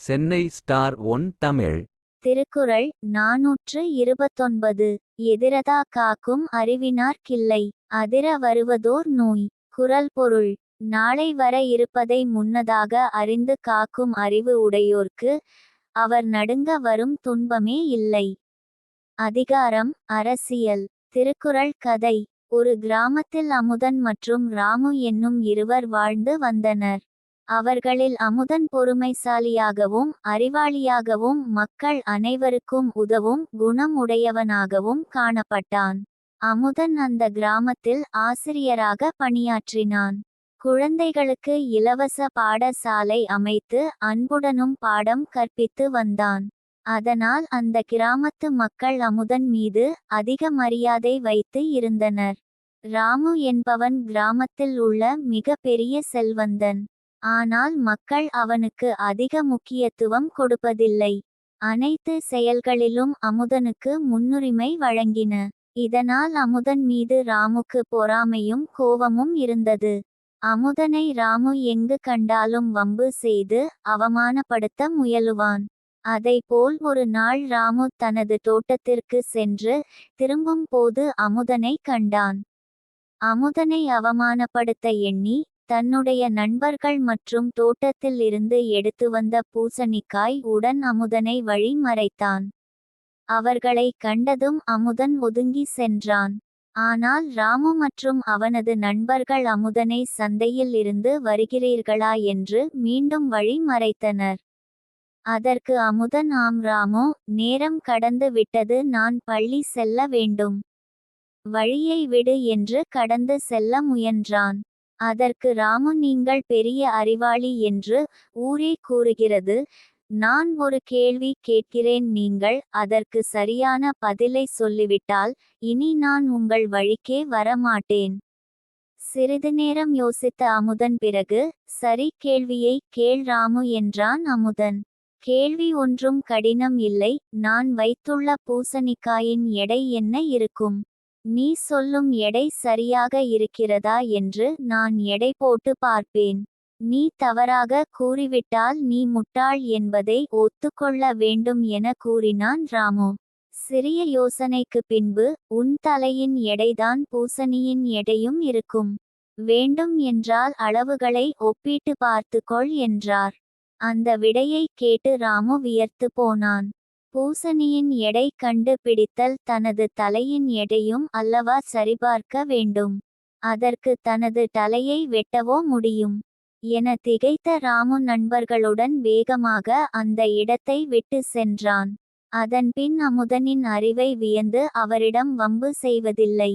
Chennai star one Tamil. Thirukkural நாநூற்று இருபத்தொன்பது. எதிரதா காக்கும் அறிவினார் கில்லை அதிர வருவதோர் நோய். குறள் பொருள். நாளை வர இருப்பதை முன்னதாக அறிந்து காக்கும் அறிவு உடையோர்க்கு அவர் நடுங்க வரும் துன்பமே இல்லை. அதிகாரம் அரசியல். திருக்குறள் கதை. ஒரு கிராமத்தில் அமுதன் மற்றும் ராமு என்னும் இருவர் வாழ்ந்து வந்தனர். அவர்களில் அமுதன் பொறுமைசாலியாகவும் அறிவாளியாகவும் மக்கள் அனைவருக்கும் உதவும் குணம் உடையவனாகவும் காணப்பட்டான். அமுதன் அந்த கிராமத்தில் ஆசிரியராக பணியாற்றினான். குழந்தைகளுக்கு இலவச பாடசாலை அமைத்து அன்புடனும் பாடம் கற்பித்து வந்தான். அதனால் அந்த கிராமத்து மக்கள் அமுதன் மீது அதிக மரியாதை வைத்து இருந்தனர். ராமு என்பவன் கிராமத்தில் உள்ள மிக பெரிய செல்வந்தன். ஆனால் மக்கள் அவனுக்கு அதிக முக்கியத்துவம் கொடுப்பதில்லை. அனைத்து செயல்களிலும் அமுதனுக்கு முன்னுரிமை வழங்கின. இதனால் அமுதன் மீது ராமுக்கு பொறாமையும் கோபமும் இருந்தது. அமுதனை ராமு எங்கு கண்டாலும் வம்பு செய்து அவமானப்படுத்த முயலுவான். அதைப்போல் ஒரு நாள் ராமு தனது தோட்டத்திற்கு சென்று திரும்பும் போது அமுதனை கண்டான். அமுதனை அவமானப்படுத்த எண்ணி தன்னுடைய நண்பர்கள் மற்றும் தோட்டத்தில் இருந்து எடுத்து வந்த பூசணிக்காய் உடன் அமுதனை வழி மறைத்தான். அவர்களை கண்டதும் அமுதன் ஒதுங்கி சென்றான். ஆனால் ராமு மற்றும் அவனது நண்பர்கள் அமுதனை சந்தையில் இருந்து வருகிறீர்களா என்று மீண்டும் வழி மறைத்தனர். அதற்கு அமுதன் ஆம் ராமு நேரம் கடந்து விட்டது நான் பள்ளி செல்ல வேண்டும். வழியை விடு என்று கடந்து செல்ல முயன்றான். அதற்கு ராமு நீங்கள் பெரிய அறிவாளி என்று ஊரே கூறுகிறது. நான் ஒரு கேள்வி கேட்கிறேன் நீங்கள் அதற்கு சரியான பதிலை சொல்லிவிட்டால் இனி நான் உங்கள் வழிக்கே வரமாட்டேன் சிறிது நேரம் யோசித்த அமுதன் பிறகு சரி கேள்வியை கேள் ராமு என்றான் அமுதன். கேள்வி ஒன்றும் கடினம் இல்லை. நான் வைத்துள்ள பூசணிக்காயின் எடை என்ன இருக்கும்? நீ சொல்லும் எடை சரியாக இருக்கிறதா என்று நான் எடை போட்டு பார்ப்பேன். நீ தவறாக கூறிவிட்டால் நீ முட்டாள் என்பதை ஒத்துக்கொள்ள வேண்டும் என கூறினான் ராமு. சிறிய யோசனைக்கு பின்பு உன் தலையின் எடைதான் பூசணியின் எடையும் இருக்கும். வேண்டும் என்றால் அளவுகளை ஒப்பிட்டு பார்த்துக்கொள் என்றார். அந்த விடையை கேட்டு ராமு வியர்த்து போனான். பூசணியின் எடை கண்டு பிடித்தல் தனது தலையின் எடையும் அல்லவா சரிபார்க்க வேண்டும். அதற்கு தனது தலையை வெட்டவோ முடியும். என திகைத்த ராமு நண்பர்களுடன் வேகமாக அந்த இடத்தை விட்டு சென்றான். அதன்பின் அமுதனின் அறிவை வியந்து அவரிடம் வம்பு செய்வதில்லை.